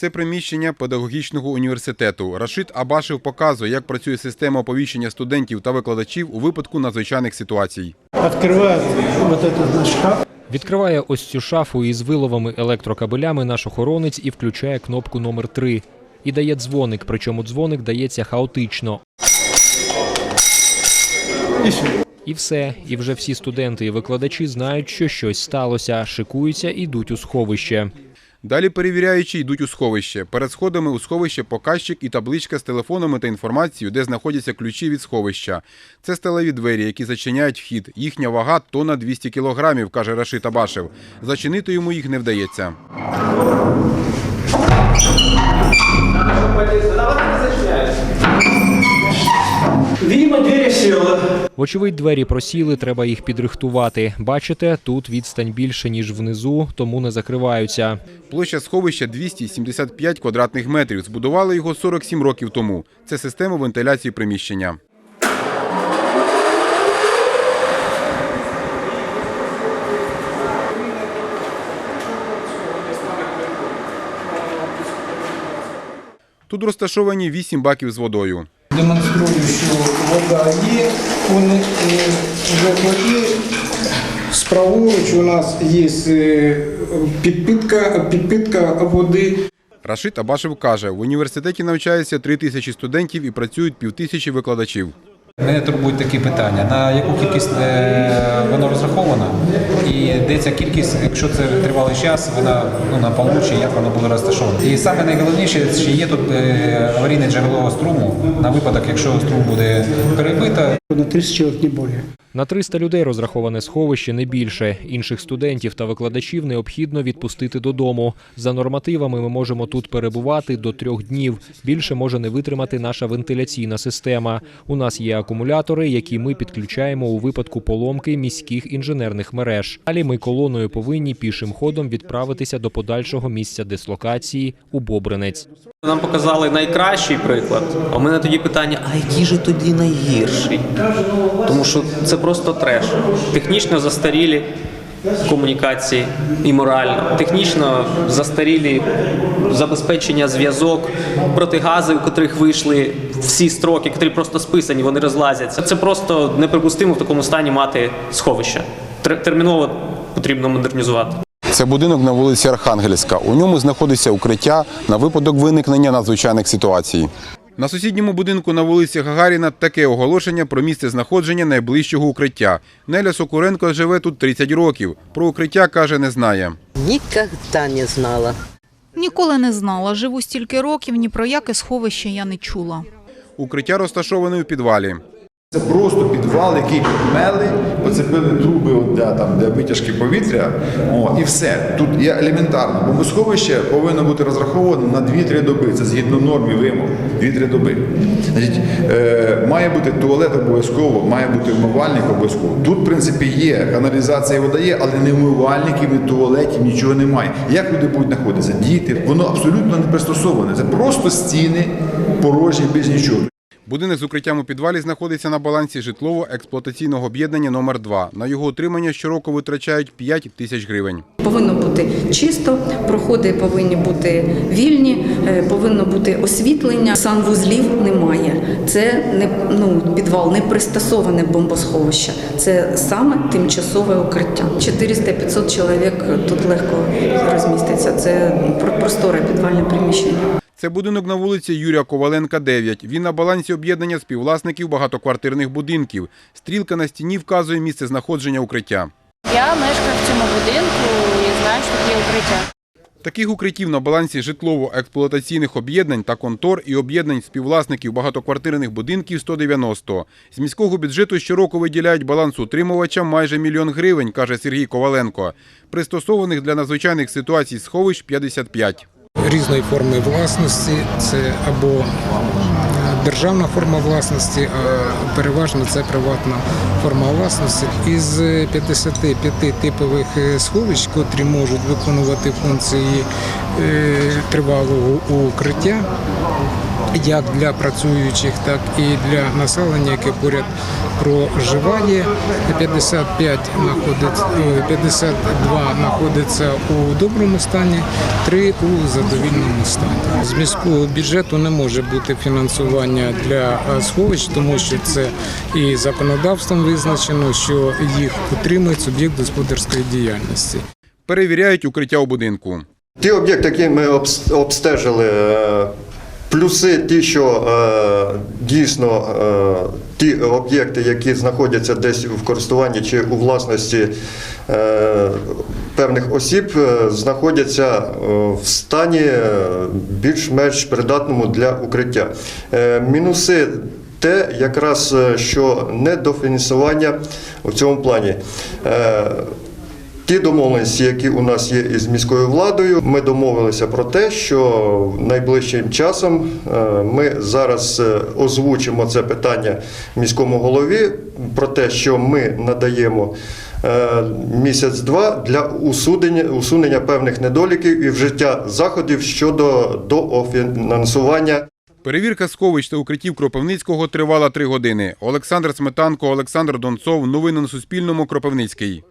Це приміщення педагогічного університету. Рашид Абашев показує, як працює система оповіщення студентів та викладачів у випадку надзвичайних ситуацій. Этот шкаф. Відкриває ось цю шафу із виловими електрокабелями наш охоронець і включає кнопку номер 3 І дає дзвоник, причому дзвоник дається хаотично. І все. І вже всі студенти і викладачі знають, що щось сталося, шикуються, і йдуть у сховище. Далі перевіряючі йдуть у сховище. Перед сходами у сховище показчик і табличка з телефонами та інформацією, де знаходяться ключі від сховища. Це сталеві двері, які зачиняють вхід. Їхня вага тонна 200 кілограмів, каже Рашид Абашев. Зачинити йому їх не вдається. Видимо, двери села. Вочевидь, двері просіли, треба їх підрихтувати. Бачите, тут відстань більше, ніж внизу, тому не закриваються. Площа сховища 275 квадратних метрів. Збудували його 47 років тому. Це система вентиляції приміщення. Тут розташовані 8 баків з водою. Демонструю, що вода є. Вони е, платили. Справоруч у нас є е, підпитка, підпитка води. Рашид Абашев каже, в університеті навчається 3 тисячі студентів і працюють півтисячі викладачів. Мене турбують такі питання: на яку кількість воно розраховано, і де ця кількість, якщо це тривалий час, вона ну на получі, як воно буде розташована. І саме найголовніше, чи є тут е, аварійне джерело струму на випадок, якщо струм буде перебито, На 30 чоловік, не більше. На 300 людей розраховане сховище не більше. Інших студентів та викладачів необхідно відпустити додому. За нормативами ми можемо тут перебувати до трьох днів. Більше може не витримати наша вентиляційна система. У нас є акумулятори, які ми підключаємо у випадку поломки міських інженерних мереж. Далі ми колоною повинні пішим ходом відправитися до подальшого місця дислокації у Бобринець. Нам показали найкращий приклад. А у мене тоді питання: а який же тоді найгірший? Тому що це просто треш. Технічно застарілі комунікації і морально, технічно застарілі забезпечення зв'язок, протигази, у котрих вийшли всі строки, котрі просто списані, вони розлазяться. Це просто неприпустимо в такому стані мати сховище. Терміново потрібно модернізувати. Це будинок на вулиці Архангельська. У ньому знаходиться укриття на випадок виникнення надзвичайних ситуацій. На сусідньому будинку на вулиці Гагаріна таке оголошення про місце знаходження найближчого укриття. Неля Сокуренко живе тут 30 років. Про укриття каже, не знає. Ніколи не знала. Ніколи не знала. Живу стільки років, ні про яке сховище я не чула. Укриття розташоване у підвалі. Це просто підвал, який мели, поцепили труби, от, де, там, де витяжки повітря. О, і все. Тут є елементарно. Бомбосховище повинно бути розраховано на 2-3 доби. Це згідно норм і вимог. 2-3 доби. Значить, е, має бути туалет обов'язково, має бути вмивальник обов'язково. Тут, в принципі, є каналізація, вода є, але не вмивальників, ні туалетів, нічого немає. Як люди будуть знаходитися? Діти, воно абсолютно не пристосоване. Це просто стіни порожні без нічого. Будинок з укриттям у підвалі знаходиться на балансі житлово-експлуатаційного об'єднання номер 2 На його утримання щороку витрачають 5 тисяч гривень. Повинно бути чисто, проходи повинні бути вільні, е, повинно бути освітлення. Санвузлів немає. Це не ну підвал не пристосоване бомбосховище. Це саме тимчасове укриття. 400-500 чоловік тут легко розміститься. Це про- просторе підвальне приміщення. Це будинок на вулиці Юрія Коваленка, 9. Він на балансі об'єднання співвласників багатоквартирних будинків. Стрілка на стіні вказує місце знаходження укриття. Я мешкаю в цьому будинку і знаю, що тут є укриття. Таких укриттів на балансі житлово-експлуатаційних об'єднань та контор і об'єднань співвласників багатоквартирних будинків 190. З міського бюджету щороку виділяють балансоутримувачам майже мільйон гривень, каже Сергій Коваленко. Пристосованих для надзвичайних ситуацій сховищ 55. Різної форми власності. Це або державна форма власності, а переважно це приватна форма власності. Із 55 типових е, сховищ, котрі можуть виконувати функції е, тривалого укриття, як для працюючих, так і для населення, яке поряд проживає. 55 знаходиться, е, 52 знаходиться у доброму стані, 3 у задовільному стані. З міського бюджету не може бути фінансування для е, сховищ, тому що це і законодавством визначено, що їх утримують суб'єкт господарської діяльності. Перевіряють укриття у будинку. Ті об'єкти, які ми обс- обстежили, е, плюси ті, що е, дійсно е, ті об'єкти, які знаходяться десь в користуванні чи у власності е, певних осіб, е, знаходяться е, в стані е, більш-менш придатному для укриття. Е, Мінуси те, якраз що недофінансування у цьому плані. Е, Ті домовленості, які у нас є із міською владою, ми домовилися про те, що найближчим часом е, ми зараз е, озвучимо це питання міському голові про те, що ми надаємо е, місяць-два для усунення, усунення певних недоліків і вжиття заходів щодо дофінансування Перевірка сховищ та укриттів Кропивницького тривала три години. Олександр Сметанко, Олександр Донцов. Новини на Суспільному. Кропивницький.